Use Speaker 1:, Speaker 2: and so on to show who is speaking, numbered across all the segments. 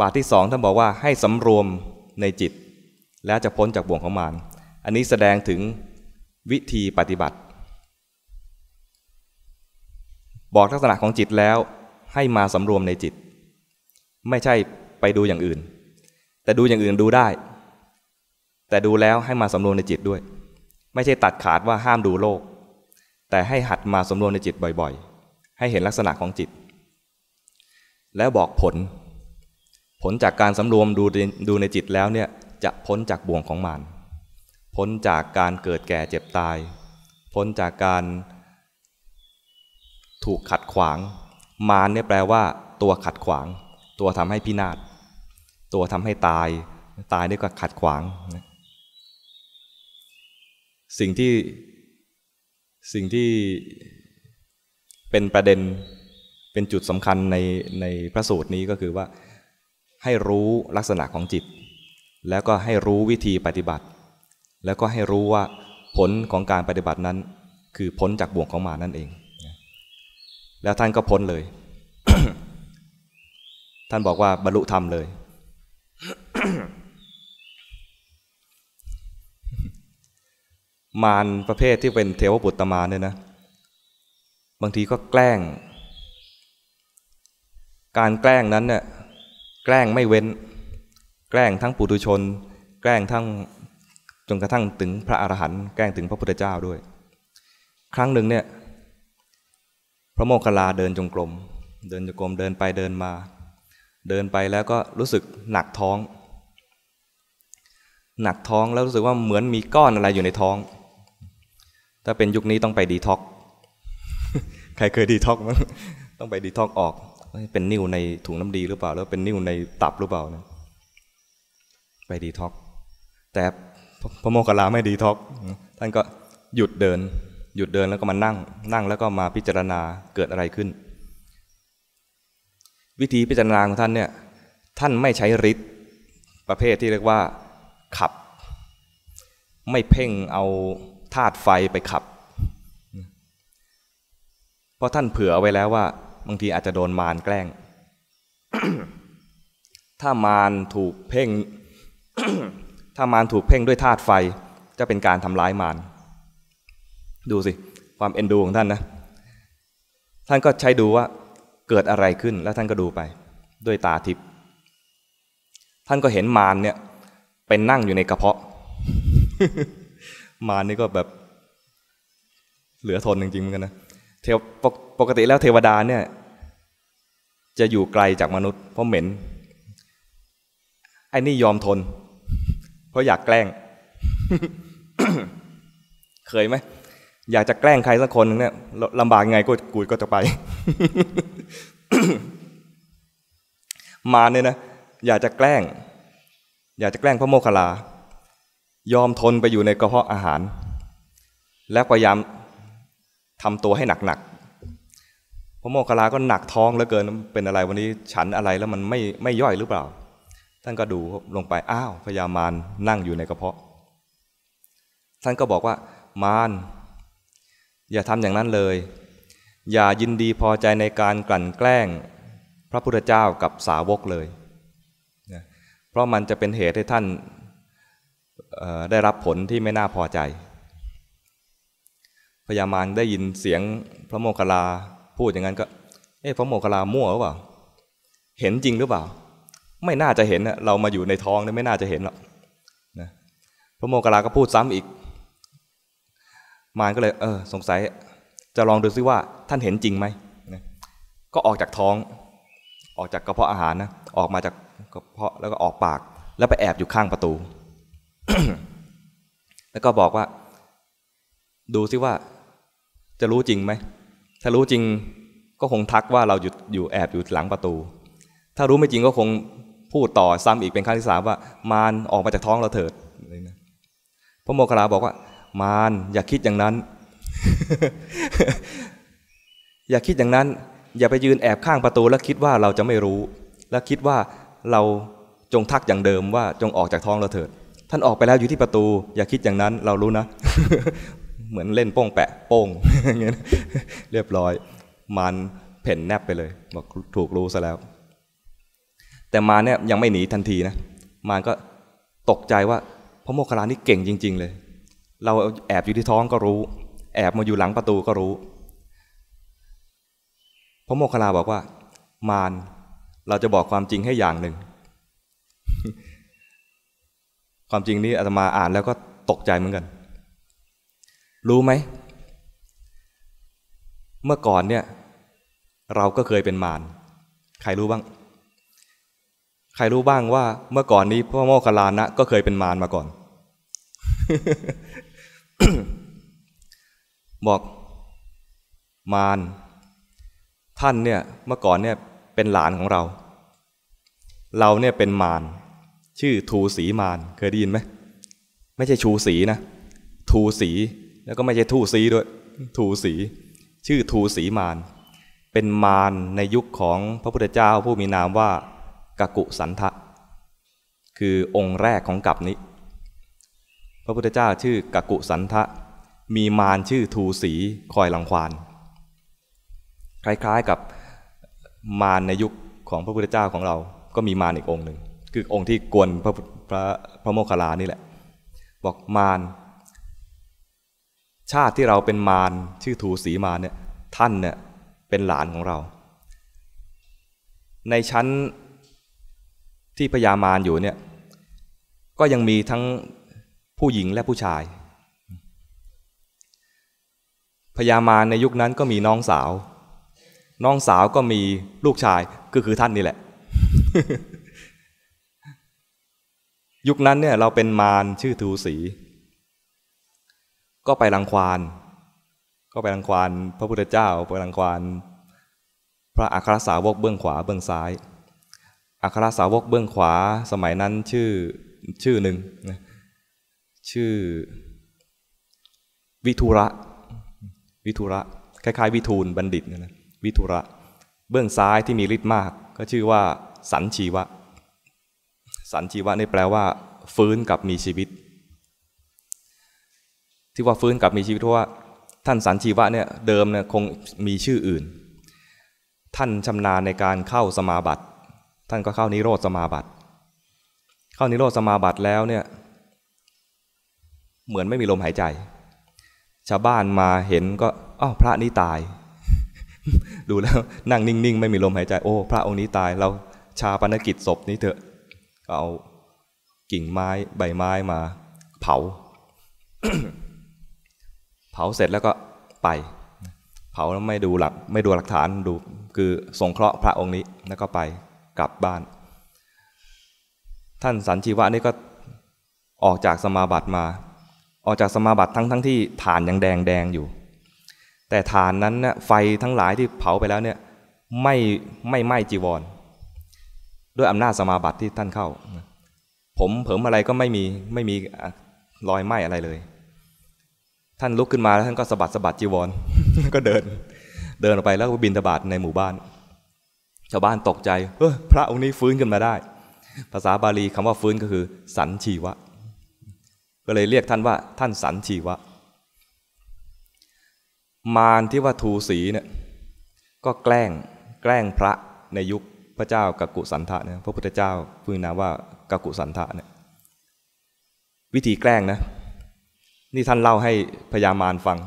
Speaker 1: บาทที่สองท่านบอกว่าให้สำรวมในจิต แล้วจะพ้นจากบ่วงของมารอันนี้แสดงถึงวิธีปฏิบัติ บอกลักษณะของจิตแล้วให้มาสำรวมในจิต ไม่ใช่ไปดูอย่างอื่น แต่ดูอย่างอื่นดูได้ แต่ดูแล้วให้มาสำรวมในจิตด้วย ไม่ใช่ตัดขาดว่าห้ามดูโลก แต่ให้หัดมาสำรวมในจิตบ่อยๆ ให้เห็นลักษณะของจิต แล้วบอกผล ผลจากการสำรวมดูดูในจิตแล้วเนี่ยจะพ้นจากบ่วงของมารพ้นจากการเกิดแก่เจ็บตาย พ้นจากการถูกขัดขวาง มารเนี่ยแปลว่าตัวขัดขวาง ตัวทำให้พินาศ ตัวทำให้ตาย ตายด้วยก็ขัดขวาง สิ่งที่สิ่งที่เป็นประเด็นเป็นจุดสำคัญในในพระสูตรนี้ก็คือว่า ให้รู้ลักษณะของจิต แล้วก็ให้รู้วิธีปฏิบัติ แล้วก็ให้รู้ว่าผลของการปฏิบัตินั้น คือพ้นจากบ่วงของมานั่นเอง แล้วท่านก็พ้นเลย ท่านบอกว่าบรรลุธรรมเลย มารประเภทที่เป็นเทวบุตรมารเนี่ยนะ บางทีก็แกล้ง การแกล้งนั้นเนี่ย แกล้งไม่เว้น แกล้งทั้งปุถุชน แกล้งทั้งจนกระทั่งถึงพระอรหันต์แกล้งถึงพระพุทธเจ้าด้วย ครั้งหนึ่งเนี่ยพระโมคคัลลาเดินจงกรมเดินจงกรมเดินไปเดินมา เดินไปแล้วก็รู้สึกหนักท้อง หนักท้องแล้วรู้สึกว่าเหมือนมีก้อนอะไรอยู่ในท้อง ถ้าเป็นยุคนี้ต้องไปดีท็อกใครเคยดีท็อกมั้งต้องไปดีท็อกออก เป็นนิ่วในถุงน้ำดีหรือเปล่า แล้วเป็นนิ่วในตับหรือเปล่านะไปดีท็อก แต่พระโมคคัลลาไม่ดีท็อก ท่านก็หยุดเดิน หยุดเดินแล้วก็มานั่ง นั่งแล้วก็มาพิจารณาเกิดอะไรขึ้น วิธีพิจารณาของท่านเนี่ย ท่านไม่ใช้ฤทธิ์ประเภทที่เรียกว่าขับ ไม่เพ่งเอาธาตุไฟไปขับ เพราะท่านเผื่อไว้แล้วว่า บางทีอาจจะโดนมารแกล้ง ถ้ามารถูกเพ่ง ถ้ามารถูกเพ่งด้วยธาตุไฟ จะเป็นการทำร้ายมาร ดูสิ ความเอ็นดูของท่านนะ ท่านก็ใช้ดูว่าเกิดอะไรขึ้นแล้วท่านก็ดูไปด้วยตาทิพย์ ท่านก็เห็นมารเนี่ยเป็นนั่งอยู่ในกระเพาะ มารนี่ก็แบบเหลือทนจริงๆเหมือนกันนะ เทวปกติแล้วเทวดาเนี่ยจะอยู่ไกลจากมนุษย์เพราะเหม็นไอ้นี่ยอมทน เพราะอยากแกล้ง เคยไหมอยากจะแกล้งใครสักคนนึงเนี่ยลำบากไงก็กูก็จะไป มาเนี่ยนะอยากจะแกล้ง อยากจะแกล้งพระโมคคัลลายอมทนไปอยู่ในกระเพาะอาหาร และพยายาม ทำตัวให้หนักๆพระโมคคัลลาก็หนักท้องเหลือเกินเป็นอะไรวันนี้ฉันอะไรแล้วมันไม่ไม่ย่อยหรือเปล่า ท่านก็ดูลงไปอ้าวพญามารนั่งอยู่ในกระเพาะ ท่านก็บอกว่ามารอย่าทำอย่างนั้นเลย อย่ายินดีพอใจในการกลั่นแกล้งพระพุทธเจ้ากับสาวกเลยเพราะมันจะเป็นเหตุให้ท่านได้รับผลที่ไม่น่าพอใจ พญามารได้ยินเสียงพระโมคคัลลาพูดอย่างนั้นก็ เอ๊ะพระโมคคัลลามั่วหรือเปล่า เห็นจริงหรือเปล่า ไม่น่าจะเห็นเรามาอยู่ในท้องนี่ไม่น่าจะเห็นหรอกนะพระโมคคัลลาก็พูดซ้ำอีก มารก็เลยเออสงสัย จะลองดูซิว่าท่านเห็นจริงไหมนะก็ออกจากท้อง ออกจากกระเพาะอาหารนะออกมาจากกระเพาะแล้วก็ออกปาก แล้วไปแอบอยู่ข้างประตู แล้วก็บอกว่า ดูซิว่า จะรู้จริงไหม ถ้ารู้จริงก็คงทักว่าเราอยู่อยู่แอบอยู่หลังประตู ถ้ารู้ไม่จริงก็คงพูดต่อซ้ำอีกเป็นครั้งที่สามว่ามารออกมาจากท้องเราเถิดพระโมคคัลลาบอกว่า มารอย่าคิดอย่างนั้น อย่าคิดอย่างนั้น อย่าไปยืนแอบข้างประตู แล้วคิดว่าเราจะไม่รู้ แล้วคิดว่าเราจงทักอย่างเดิมว่าจงออกจากท้องเราเถิด ท่านออกไปแล้วอยู่ที่ประตู อย่าคิดอย่างนั้นเรารู้นะ เหมือนเล่นโป้งแปะโป้งเงี้ยเรียบร้อย มันเพ่นแนบไปเลยบอกถูกรู้ซะแล้ว แต่มาเนี่ยยังไม่หนีทันทีนะมารก็ตกใจว่าพระโมคคัลลานี่เก่งจริง ๆ เลย เราแอบอยู่ที่ท้องก็รู้ แอบมาอยู่หลังประตูก็รู้ พระโมคคัลลาบอกว่ามารเราจะบอกความจริงให้อย่างหนึ่ง ความจริงนี้อาตมาอ่านแล้วก็ตกใจเหมือนกัน รู้ไหม เมื่อก่อนเนี่ย เราก็เคยเป็นมารใครรู้บ้าง ใครรู้บ้างว่า เมื่อก่อนนี้พระโมคคัลลานะก็เคยเป็นมารมาก่อน บอกมารท่านเนี่ยเมื่อก่อนเนี่ยเป็นหลานของเรา เราเนี่ยเป็นมารชื่อทูสีมารเคยได้ยินไหมไม่ใช่ชูสีนะ ทูสี แล้วก็ไม่ใช่ทูสีด้วย ทูสี ชื่อทูสีมารเป็นมารในยุคของพระพุทธเจ้าผู้มีนามว่ากกุสันทะ คือองค์แรกของกัปนี้ พระพุทธเจ้าชื่อกกุสันทะ มีมารชื่อทูสีคอยลังควานคล้ายๆกับมารในยุคของพระพุทธเจ้าของเรา ก็มีมารอีกองค์หนึ่ง คือองค์ที่กวนพระพระพระโมคคัลลานี่แหละ บอกมาร ชาติที่เราเป็นมารชื่อทูสีมารเนี่ยท่านเนี่ยเป็นหลานของเรา ในชั้นที่พญามารอยู่เนี่ยก็ยังมีทั้งผู้หญิงและผู้ชายพญามารในยุคนั้นก็มีน้องสาว น้องสาวก็มีลูกชายก็คือท่านนี่แหละ ยุคนั้นเนี่ยเราเป็นมารชื่อทูสี ก็ไปรังควานก็ไปรังควานพระพุทธเจ้าไปรังควานพระอัครสาวกเบื้องขวาเบื้องซ้าย อัครสาวกเบื้องขวาสมัยนั้นชื่อชื่อหนึ่งชื่อ วิทุระ วิทุระคล้ายๆ วิทูลบัณฑิตนะวิทุระ เบื้องซ้ายที่มีฤทธิ์มาก ก็ชื่อว่า สันชีวะ สันชีวะนี่แปลว่า ฟื้นกับมีชีวิต ที่ว่าฟื้นกลับมีชีวิตเพราะว่าท่านสันชีวะเนี่ยเดิมเนี่ยคงมีชื่ออื่น ท่านชำนาญในการเข้าสมาบัติ ท่านก็เข้านิโรธสมาบัติ เข้านิโรธสมาบัติแล้วเนี่ยเหมือนไม่มีลมหายใจ ชาวบ้านมาเห็นก็อ้าวพระนี้ตาย ดูแล้วนั่งนิ่งๆ ไม่มีลมหายใจ โอ้ พระองค์นี้ตายเราชาปนกิจศพนี้เถอะก็เอากิ่งไม้ใบไม้มาเผาาเสร็จแล้วก็ไป เผาแล้วไม่ดูหลักไม่ดูหลักฐานดูคือสงเคราะห์พระองค์นี้แล้วก็ไปกลับบ้าน ท่านสันชีวะนี่ก็ออกจากสมาบัติมา ออกจากสมาบัติทั้งทั้งที่ฐานยังแดงแดงอยู่ แต่ฐานนั้นเนี่ยไฟทั้งหลายที่เผาไปแล้วเนี่ยไม่ไม่ไหม้จีวร ด้วยอำนาจสมาบัติที่ท่านเข้า ผมเผิมอะไรก็ไม่มีไม่มีรอยไหม้อะไรเลย ท่านลุกขึ้นมาแล้วท่านก็สะบัดสะบัดจีวร ก็เดิน เดินออกไปแล้วก็บินตบาทในหมู่บ้าน ชาวบ้านตกใจเออพระองค์นี้ฟื้นขึ้นมาได้ ภาษาบาลีคำว่าฟื้นก็คือ สันชีวะ ก็เลยเรียกท่านว่าท่านสันชีวะ มารที่ว่าทูสีเนี่ยก็แกล้งแกล้งพระในยุคพระเจ้ากักุสันทะเนี่ยพระพุทธเจ้าพูดนามว่ากักุสันทะเนี่ยวิธีแกล้งนะ นี่ท่านเล่าให้พญามารฟัง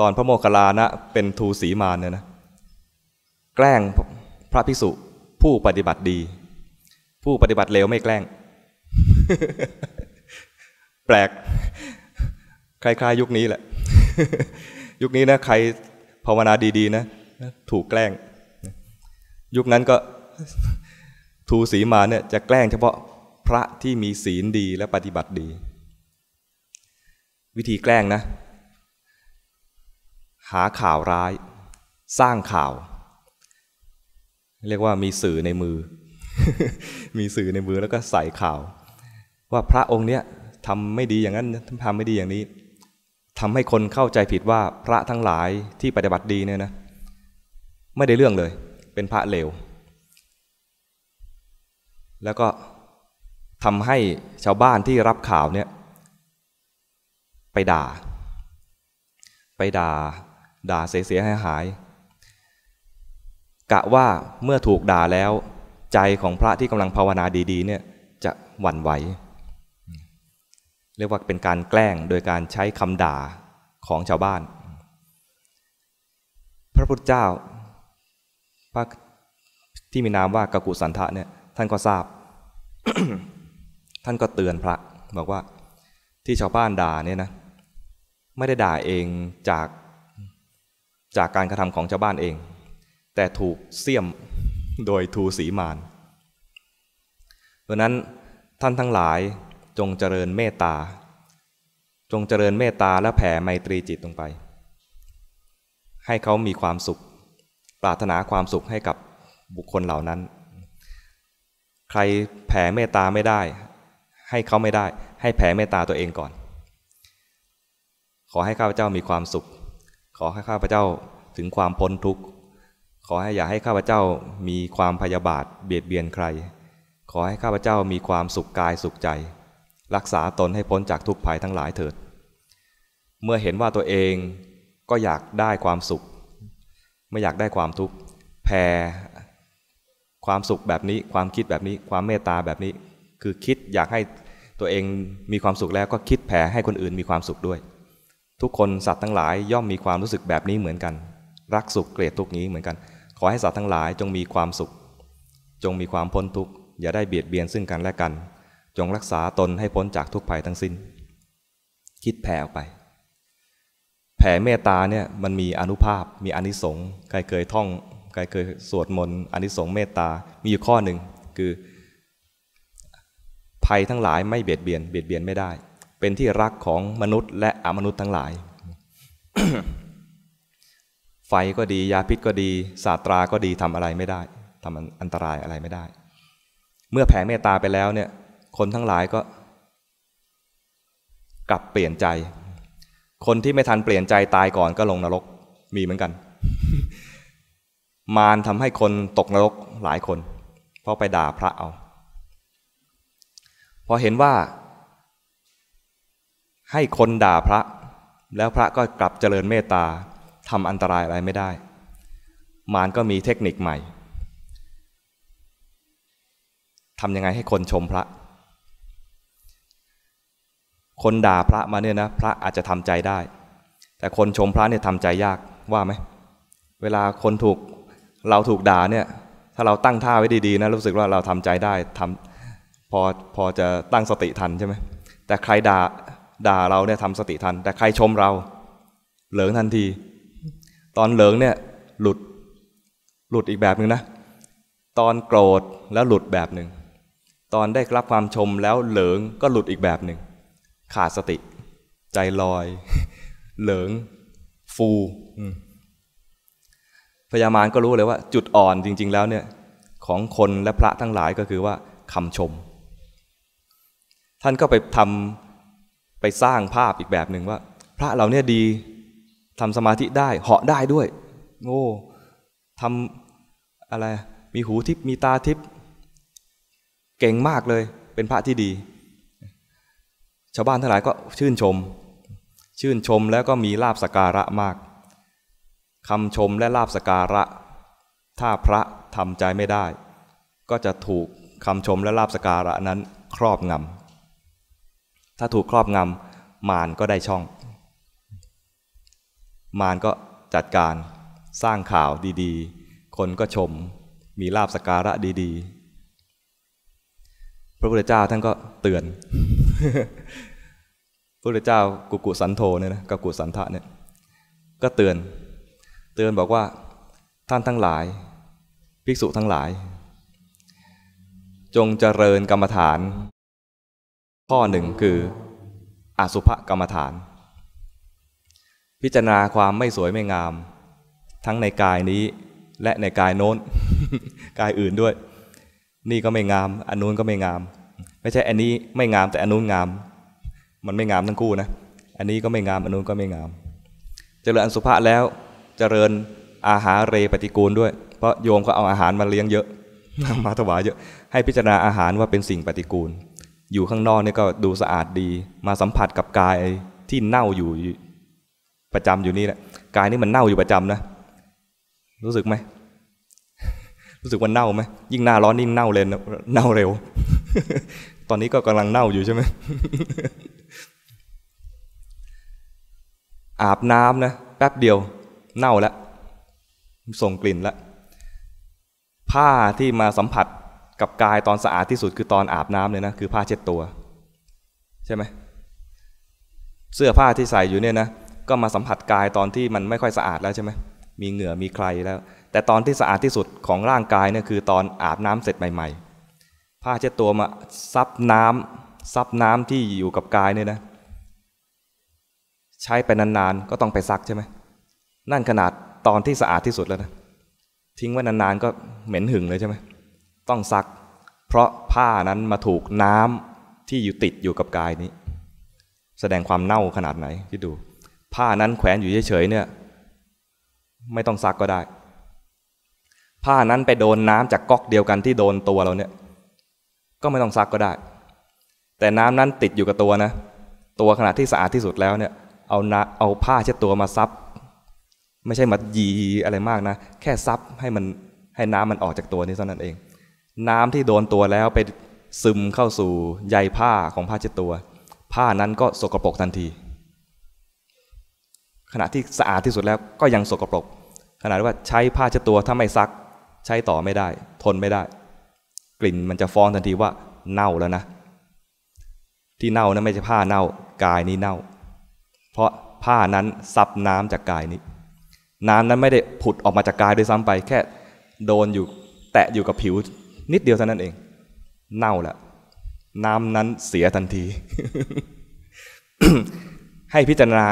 Speaker 1: ตอนพระโมคคัลลานะเป็นทูสีมารเนี่ยนะ แกล้งพระภิกษุผู้ปฏิบัติดี ผู้ปฏิบัติเลวไม่แกล้ง แปลกคล้ายๆยุคนี้แหละ ยุคนี้นะใครภาวนาดีๆนะถูกแกล้ง ยุคนั้นก็ทูสีมาเนี่ยจะแกล้งเฉพาะพระที่มีศีลดีและปฏิบัติดี วิธีแกล้งนะ หาข่าวร้าย สร้างข่าว เรียกว่ามีสื่อในมือ มีสื่อในมือแล้วก็ใส่ข่าว ว่าพระองค์เนี้ยทำไม่ดีอย่างนั้นทำไม่ดีอย่างนี้ทำให้คนเข้าใจผิดว่าพระทั้งหลายที่ปฏิบัติดีเนี่ยนะ ไม่ได้เรื่องเลย เป็นพระเลว แล้วก็ทำให้ชาวบ้านที่รับข่าวเนี่ย ไปด่า ไปด่า ด่าเสียหายหาย กะว่าเมื่อถูกด่าแล้ว ใจของพระที่กำลังภาวนาดีๆเนี่ยจะหวั่นไหว เรียกว่าเป็นการแกล้งโดยการใช้คำด่าของชาวบ้าน พระพุทธเจ้าพระที่มีนามว่ากกุสันทะเนี่ยท่านก็ทราบ ท่านก็เตือนพระบอกว่าที่ชาวบ้านด่าเนี่ยนะ ไม่ได้ด่าเองจากจากการกระทำของชาวบ้านเอง แต่ถูกเสี่ยมโดยทูสีมานเพราะนั้นท่านทั้งหลายจงเจริญเมตตา จงเจริญเมตตาและแผ่ไมตรีจิตลงไป ให้เขามีความสุข ปรารถนาความสุขให้กับบุคคลเหล่านั้น ใครแผ่เมตตาไม่ได้ ให้เขาไม่ได้ ให้แผ่เมตตาตัวเองก่อน ขอให้ข้าพเจ้ามีความสุข ขอให้ข้าพเจ้าถึงความพ้นทุกข์ ขอให้อย่าให้ข้าพเจ้ามีความพยาบาทเบียดเบียนใคร ขอให้ข้าพเจ้ามีความสุขกายสุขใจ รักษาตนให้พ้นจากทุกภัยทั้งหลายเถิด เมื่อเห็นว่าตัวเองก็อยากได้ความสุข ไม่อยากได้ความทุกข์แผ่ความสุขแบบนี้ความคิดแบบนี้ความเมตตาแบบนี้ คือคิดอยากให้ตัวเองมีความสุขแล้วก็คิดแผ่ให้คนอื่นมีความสุขด้วย ทุกคนสัตว์ทั้งหลายย่อมมีความรู้สึกแบบนี้เหมือนกัน รักสุขเกลียดทุกนี้เหมือนกัน ขอให้สัตว์ทั้งหลายจงมีความสุข จงมีความพ้นทุกข์อย่าได้เบียดเบียนซึ่งกันและกัน จงรักษาตนให้พ้นจากทุกภัยทั้งสิ้น คิดแผ่ออกไป แผ่เมตตาเนี่ยมันมีอนุภาพมีอนิสงส์ใครเคยท่องใครเคยสวดมนต์อนิสงส์เมตตามีอยู่ข้อหนึ่งคือ ภัยทั้งหลายไม่เบียดเบียนเบียดเบียนไม่ได้ เป็นที่รักของมนุษย์และอมนุษย์ทั้งหลาย ไฟก็ดี ยาพิษก็ดีศาสตราก็ดีทำอะไรไม่ได้ทำอันตรายอะไรไม่ได้ เมื่อแผ่เมตตาไปแล้วเนี่ย คนทั้งหลายก็ กลับเปลี่ยนใจ คนที่ไม่ทันเปลี่ยนใจตายก่อนก็ลงนรก มีเหมือนกัน มารทำให้คนตกนรกหลายคน เพราะไปด่าพระเอา พอเห็นว่า ให้คนด่าพระ แล้วพระก็กลับเจริญเมตตาทำอันตรายอะไรไม่ได้ มารก็มีเทคนิคใหม่ทำยังไงให้คนชมพระ คนด่าพระมาเนี่ยนะ พระอาจจะทำใจได้ แต่คนชมพระเนี่ยทำใจยากว่าไหมเวลาคนถูกเราถูกด่าเนี่ย ถ้าเราตั้งท่าไว้ดีๆนะรู้สึกว่าเราทำใจได้ทำพอพอจะตั้งสติทันใช่ไหมแต่ใครด่า ด่าเราเนี่ยทำสติทัน แต่ใครชมเรา เหลิงทันที ตอนเหลิงเนี่ยหลุดหลุดอีกแบบหนึ่งนะ ตอนโกรธแล้วหลุดแบบหนึ่ง ตอนได้รับความชมแล้วเหลิงก็หลุดอีกแบบหนึ่ง ขาดสติ ใจลอย เหลิง ฟูพญามารก็รู้เลยว่า จุดอ่อนจริง ๆ แล้วเนี่ย ของคนและพระทั้งหลายก็คือว่าคำชม ท่านก็ไปทำ ไปสร้างภาพอีกแบบหนึ่งว่า พระเราเนี่ยดีทำสมาธิได้เหาะได้ด้วย โง่ทำอะไรมีหูทิพมีตาทิพเก่งมากเลย เป็นพระที่ดี ชาวบ้านทั้งหลายก็ชื่นชม ชื่นชมแล้วก็มีลาบสการะมากคำชมและลาบสการะ ถ้าพระทำใจไม่ได้ ก็จะถูกคำชมและลาบสการะนั้นครอบงำ ถ้าถูกครอบงำมารก็ได้ช่อง มารก็จัดการสร้างข่าวดีๆ คนก็ชม มีลาบสการะดีๆ พระพุทธเจ้าท่านก็เตือน พระพุทธเจ้ากุกุสันโธเนี่ยนะกับกุสันทะเนี่ยก็เตือน เตือนบอกว่าท่านทั้งหลาย ภิกษุทั้งหลาย จงเจริญกรรมฐาน ข้อหนึ่งคืออสุภกรรมฐาน พิจารณาความไม่สวยไม่งาม ทั้งในกายนี้และในกายโน้น กายอื่นด้วย นี่ก็ไม่งาม อันนู้นก็ไม่งาม ไม่ใช่อันนี้ไม่งามแต่อันนู้นงาม มันไม่งามทั้งคู่นะ อันนี้ก็ไม่งาม อันนู้นก็ไม่งาม เจริญอสุภะแล้วเจริญอาหารเรปฏิกูลด้วย เพราะโยมก็เอาอาหารมาเลี้ยงเยอะมาถวายเยอะ ให้พิจารณาอาหารว่าเป็นสิ่งปฏิกูล อยู่ข้างนอกนี่ก็ดูสะอาดดี มาสัมผัสกับกายที่เน่าอยู่ประจำอยู่นี่แหละกายนี่มันเน่าอยู่ประจำนะ รู้สึกไหมรู้สึกว่าเน่าไหมยิ่งหน้าร้อนยิ่งเน่าเลยเน่าเร็ว ตอนนี้ก็กำลังเน่าอยู่ใช่ไหมอาบน้ำนะแป๊บเดียว เน่าแล้วส่งกลิ่นแล้วผ้าที่มาสัมผัส กับกายตอนสะอาดที่สุดคือตอนอาบน้ำเลยนะคือผ้าเช็ดตัว ใช่ไหมเสื้อผ้าที่ใส่อยู่เนี่ยนะก็มาสัมผัสกายตอนที่มันไม่ค่อยสะอาดแล้วใช่ไหมมีเหงื่อมีใครแล้ว แต่ตอนที่สะอาดที่สุดของร่างกายเนี่ยคือตอนอาบน้ำเสร็จใหม่ ๆ ผ้าเช็ดตัวมาซับน้ำซับน้ำที่อยู่กับกายเนี่ยนะใช้ไปนานๆก็ต้องไปซักใช่ไหมนั่นขนาดตอนที่สะอาดที่สุดแล้วนะทิ้งไว้นานๆก็เหม็นหึงเลยใช่ไหม ต้องซัก เพราะผ้านั้นมาถูกน้ำที่อยู่ติดอยู่กับกายนี้ แสดงความเน่าขนาดไหนที่ดู ผ้านั้นแขวนอยู่เฉยๆเนี่ย ไม่ต้องซักก็ได้ ผ้านั้นไปโดนน้ำจากก๊อกเดียวกันที่โดนตัวเราเนี่ย ก็ไม่ต้องซักก็ได้ แต่น้ำนั้นติดอยู่กับตัวนะ ตัวขนาดที่สะอาดที่สุดแล้วเนี่ย เอานะเอาผ้าเช็ดตัวมาซับไม่ใช่มายีอะไรมากนะ แค่ซับให้มันให้น้ำมันออกจากตัวนี้เท่านั้นเอง น้ำที่โดนตัวแล้วไปซึมเข้าสู่ใยผ้าของผ้าเช็ดตัว ผ้านั้นก็สกปรกทันที ขณะที่สะอาดที่สุดแล้วก็ยังสกปรก ขนาดว่าใช้ผ้าเช็ดตัวถ้าไม่ซัก ใช้ต่อไม่ได้ ทนไม่ได้ กลิ่นมันจะฟ้องทันทีว่าเน่าแล้วนะ ที่เน่านะไม่ใช่ผ้าเน่ากายนี้เน่า เพราะผ้านั้นซับน้ำจากกายนี้ น้ำนั้นไม่ได้ผุดออกมาจากกายด้วยซ้ำไป แค่โดนอยู่แตะอยู่กับผิว นิดเดียวเท่านั้นเอง เน่าล้วน้ำนั้นเสียทันที ให้พิจารณา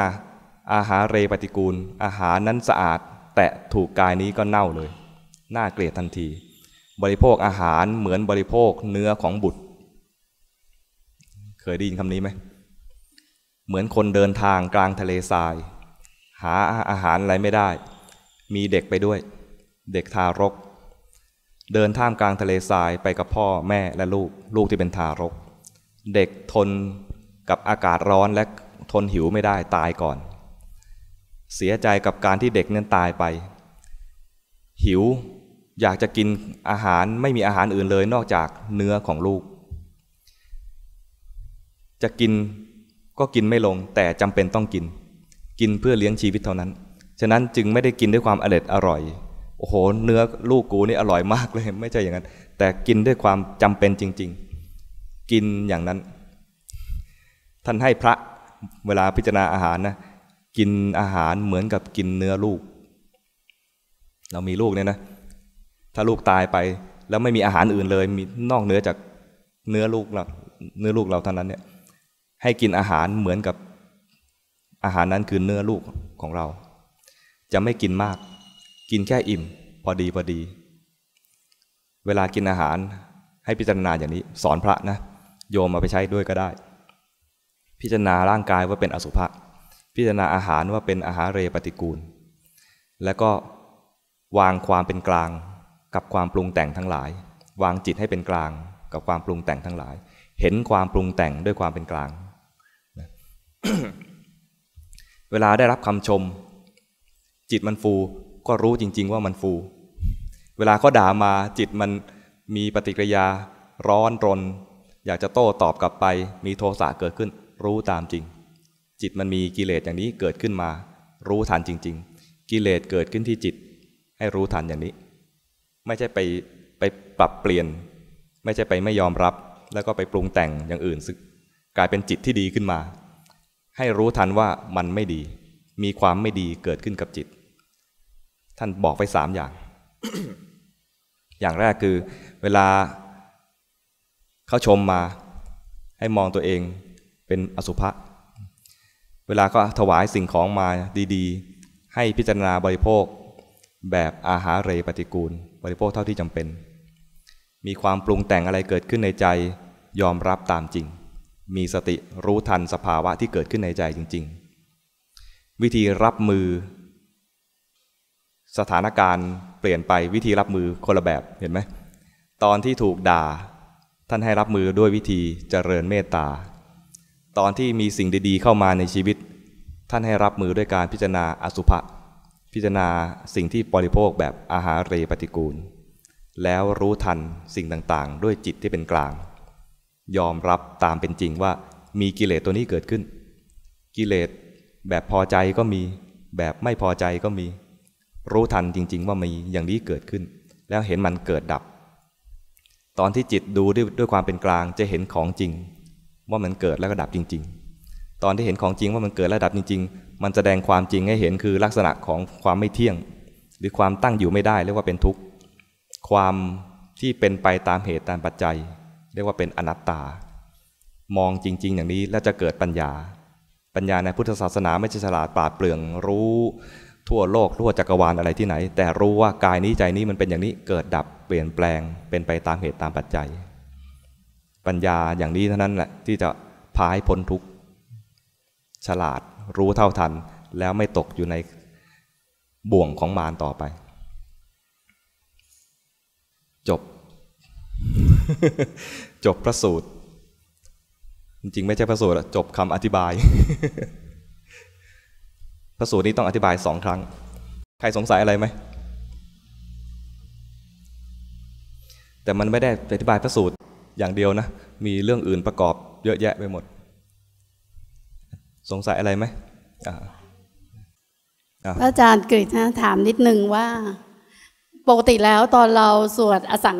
Speaker 1: อาหารเรปฏิกูล อาหารนั้นสะอาด แตะถูกกายนี้ก็เน่าเลย น่าเกลียดทันที บริโภคอาหารเหมือนบริโภคเนื้อของบุตร เคยได้ยินคำนี้ไหม เหมือนคนเดินทางกลางทะเลทราย หาอาหารอะไรไม่ได้ มีเด็กไปด้วย เด็กทารก เดินท่ามกลางทะเลทรายไปกับพ่อแม่และลูกลูกที่เป็นทารก เด็กทนกับอากาศร้อนและทนหิวไม่ได้ตายก่อน เสียใจกับการที่เด็กนั้นตายไป หิวอยากจะกินอาหารไม่มีอาหารอื่นเลยนอกจากเนื้อของลูก จะกินก็กินไม่ลงแต่จำเป็นต้องกิน กินเพื่อเลี้ยงชีวิตเท่านั้น ฉะนั้นจึงไม่ได้กินด้วยความอร็ดอร่อย โอ้โห เนื้อลูกกูนี่อร่อยมากเลย ไม่ใช่อย่างนั้น แต่กินด้วยความจำเป็นจริง ๆ กินอย่างนั้น ท่านให้พระเวลาพิจารณาอาหารนะกินอาหารเหมือนกับกินเนื้อลูก เรามีลูกเนี่ยนะ ถ้าลูกตายไป แล้วไม่มีอาหารอื่นเลย มีนอกเนื้อจากเนื้อลูกเราเนื้อลูกเราเท่านั้นเนี่ย ให้กินอาหารเหมือนกับอาหารนั้นคือเนื้อลูกของเรา จะไม่กินมาก กินแค่อิ่ม พอดีพอดี เวลากินอาหารให้พิจารณาอย่างนี้ สอนพระนะโยมมาไปใช้ด้วยก็ได้ พิจารณาร่างกายว่าเป็นอสุภะพิจารณาอาหารว่าเป็นอาหารเรปฏิกูล แล้วก็วางความเป็นกลางกับความปรุงแต่งทั้งหลาย วางจิตให้เป็นกลางกับความปรุงแต่งทั้งหลาย เห็นความปรุงแต่งด้วยความเป็นกลาง เวลาได้รับคำชม จิตมันฟู ก็รู้จริง ๆ ว่ามันฟู เวลาเขาด่ามาจิตมันมีปฏิกิริยา ร้อนรน อยากจะโต้ตอบกลับไป มีโทสะเกิดขึ้น รู้ตามจริง จิตมันมีกิเลสอย่างนี้เกิดขึ้นมา รู้ทันจริง ๆ กิเลสเกิดขึ้นที่จิต ให้รู้ทันอย่างนี้ ไม่ใช่ไปไปปรับเปลี่ยน ไม่ใช่ไปไม่ยอมรับ แล้วก็ไปปรุงแต่งอย่างอื่นซึกกลายเป็นจิตที่ดีขึ้นมา ให้รู้ทันว่ามันไม่ดี มีความไม่ดีเกิดขึ้นกับจิต ท่านบอกไปสามอย่าง อย่างแรกคือ เวลาเขาชมมา ให้มองตัวเองเป็นอสุภะ เวลาก็ถวายสิ่งของมาดีๆ ให้พิจารณาบริโภค แบบอาหารเรปฏิกูล บริโภคเท่าที่จำเป็น มีความปรุงแต่งอะไรเกิดขึ้นในใจ ยอมรับตามจริง มีสติรู้ทันสภาวะที่เกิดขึ้นในใจจริง ๆ วิธีรับมือ สถานการณ์เปลี่ยนไปวิธีรับมือคนละแบบเห็นไหมตอนที่ถูกด่า ท่านให้รับมือด้วยวิธีเจริญเมตตา ตอนที่มีสิ่งดีๆ เข้ามาในชีวิต ท่านให้รับมือด้วยการพิจารณาอสุภะพิจารณาสิ่งที่บริโภคแบบอาหารเรปฏิกูล แล้วรู้ทันสิ่งต่างๆ ด้วยจิตที่เป็นกลาง ยอมรับตามเป็นจริงว่ามีกิเลสตัวนี้เกิดขึ้น กิเลสแบบพอใจก็มี แบบไม่พอใจก็มี รู้ทันจริง ๆ ว่ามีอย่างนี้เกิดขึ้น แล้วเห็นมันเกิดดับ ตอนที่จิตดูด้วยด้วยความเป็นกลางจะเห็นของจริง ว่ามันเกิดแล้วก็ดับจริง ๆ ตอนที่เห็นของจริงว่ามันเกิดและดับจริง ๆ มันแสดงความจริงให้เห็นคือลักษณะของความไม่เที่ยง หรือความตั้งอยู่ไม่ได้เรียกว่าเป็นทุกข์ความที่เป็นไปตามเหตุตามปัจจัย เรียกว่าเป็นอนัตตา มองจริง ๆ อย่างนี้แล้วจะเกิดปัญญา ปัญญาในพุทธศาสนาไม่ใช่ฉลาดปราดเปรื่องรู้ ทั่วโลกทั่วจักรวาลอะไรที่ไหน แต่รู้ว่ากายนี้ใจนี้มันเป็นอย่างนี้เกิดดับเปลี่ยนแปลงเป็นไปตามเหตุตามปัจจัย ปัญญาอย่างนี้เท่านั้นแหละที่จะพาให้พ้นทุกข์ฉลาดรู้เท่าทันแล้วไม่ตกอยู่ในบ่วงของมารต่อไป จบ จบพระสูตร จริงไม่ใช่พระสูตรจบคำอธิบาย พระสูตรนี้ต้องอธิบายสองครั้ง ใครสงสัยอะไรไหม แต่มันไม่ได้อธิบายพระสูตรอย่างเดียวนะ มีเรื่องอื่นประกอบเยอะแยะไปหมด สงสัยอะไรไหม
Speaker 2: พระอาจารย์กฤษนะถามนิดนึงว่า ปกติแล้วตอนเราสวดอสัง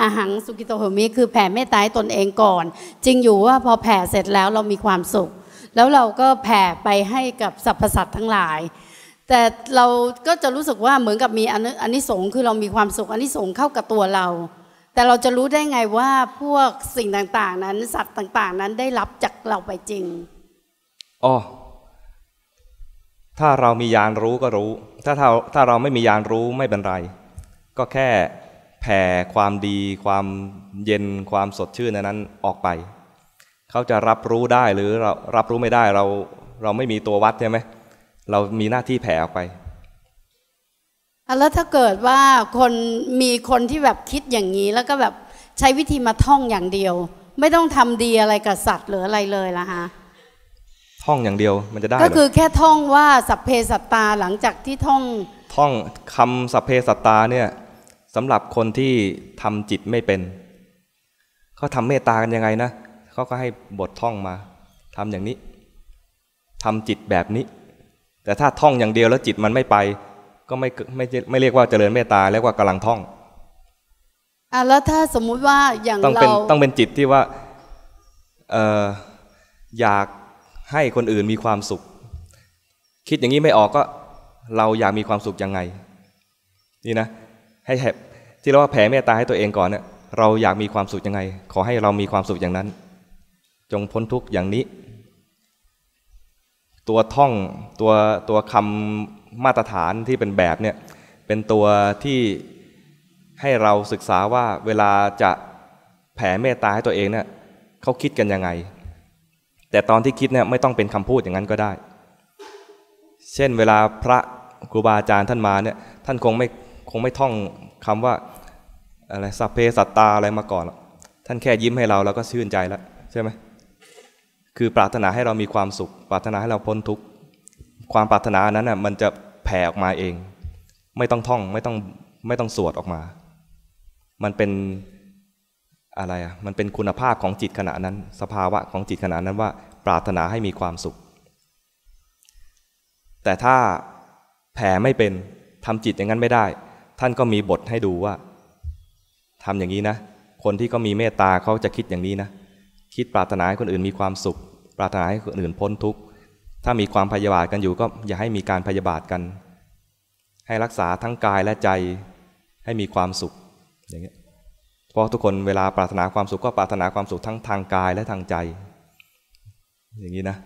Speaker 2: อาหังสุกิโตโหมิคือแผ่เมตตาตนเองก่อน จริงอยู่ว่าพอแผ่เสร็จแล้วเรามีความสุข แล้วเราก็แผ่ไปให้กับสรรพสัตว์ทั้งหลาย แต่เราก็จะรู้สึกว่าเหมือนกับมีอันนี้สงคือเรามีความสุขอันนี้สงเข้ากับตัวเรา แต่เราจะรู้ได้ไงว่าพวกสิ่งต่างๆ นั้น สัตว์ต่างๆ นั้นได้รับจากเราไปจริง
Speaker 1: อ๋อถ้าเรามียานรู้ก็รู้ ถ้าเราถ้าเราไม่มียานรู้ไม่เป็นไร ก็แค่แผ่ความดี ความเย็นความสดชื่นนั้นออกไป เขาจะรับรู้ได้หรือเรารับรู้ไม่ได้เราเราไม่มีตัววัดใช่ไหมเรามีหน้าที่แผ่ออกไป
Speaker 2: แล้วถ้าเกิดว่าคนมีคนที่แบบคิดอย่างนี้ แล้วก็แบบใช้วิธีมาท่องอย่างเดียว ไม่ต้องทำดีอะไรกับสัตว์หรืออะไรเลยล่ะฮะ
Speaker 1: ท่องอย่างเดียวมันจะได้
Speaker 2: ก็คือแค่ท่องว่าสัพเพสัตตาหลังจากที่ท่อง
Speaker 1: ท่องคำสัพเพสัตตาเนี่ยสำหรับคนที่ทำจิตไม่เป็นเขาทำเมตตากันยังไงนะ เขาก็ให้บทท่องมาทำอย่างนี้ทำจิตแบบนี้ แต่ถ้าท่องอย่างเดียวแล้วจิตมันไม่ไป ก็ไม่ไม่ไม่เรียกว่าเจริญเมตตาเรียกว่ากำลังท่อง
Speaker 2: อะแล้วถ้าสมมุติว่าอย่าง
Speaker 1: เราต้องเป็นต้องเป็นจิตที่ว่าเอออยากให้คนอื่นมีความสุข คิดอย่างนี้ไม่ออกก็เราอยากมีความสุขยังไง นี่นะ ให้แที่เราว่าแผ่เมตตาให้ตัวเองก่อนเนี่ยเราอยากมีความสุขยังไง ขอให้เรามีความสุขอย่างนั้น จงพ้นทุกข์อย่างนี้ ตัวท่องตัวตัวคำมาตรฐานที่เป็นแบบเนี่ยเป็นตัวที่ให้เราศึกษาว่าเวลาจะแผ่เมตตาให้ตัวเองเนี่ยเขาคิดกันยังไง แต่ตอนที่คิดเนี่ยไม่ต้องเป็นคำพูดอย่างนั้นก็ได้ เช่นเวลาพระครูบาอาจารย์ท่านมาเนี่ยท่านคงไม่คงไม่ท่องคำว่าอะไรสัพเพสัตตาอะไรมาก่อนท่านแค่ยิ้มให้เราแล้วก็ชื่นใจแล้วใช่ไหม คือปรารถนาให้เรามีความสุข ปรารถนาให้เราพ้นทุกข์ความปรารถนานั้นน่ะมันจะแผ่ออกมาเอง ไม่ต้องท่องไม่ต้องไม่ต้องสวดออกมา มันเป็นอะไรอะมันเป็นคุณภาพของจิตขณะนั้น สภาวะของจิตขณะนั้นว่า ปรารถนาให้มีความสุข แต่ถ้าแผ่ไม่เป็นทำจิตอย่างนั้นไม่ได้ ท่านก็มีบทให้ดูว่าทำอย่างนี้นะ คนที่ก็มีเมตตาเขาจะคิดอย่างนี้นะ คิดปรารถนาให้คนอื่นมีความสุข ปรารถนาให้คนอื่นพ้นทุกข์ ถ้ามีความพยาบาทกันอยู่ก็อย่าให้มีการพยาบาทกัน ให้รักษาทั้งกายและใจให้มีความสุขอย่างเงี้ยเพราะทุกคนเวลาปรารถนาความสุขก็ปรารถนาความสุขทั้งทางกายและทางใจ อย่างนี้นะ